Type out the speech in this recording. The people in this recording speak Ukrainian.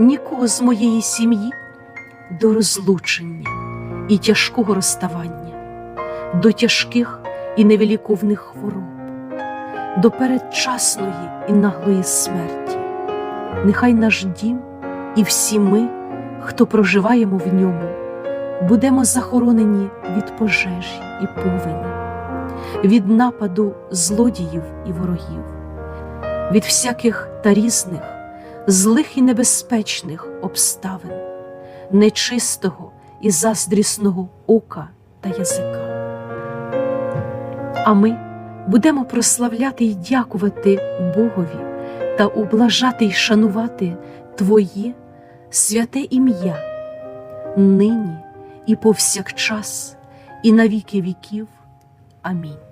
нікого з моєї сім'ї до розлучення і тяжкого розставання, до тяжких і невиліковних хвороб, до передчасної і наглої смерті. Нехай наш дім і всі ми, хто проживаємо в ньому, будемо захоронені від пожежі і повені, від нападу злодіїв і ворогів, від всяких та різних, злих і небезпечних обставин, нечистого і заздрісного ока та язика. А ми будемо прославляти й дякувати Богові та ублажати й шанувати Твоє святе ім'я, нині і повсякчас, і на віки віків. Амінь.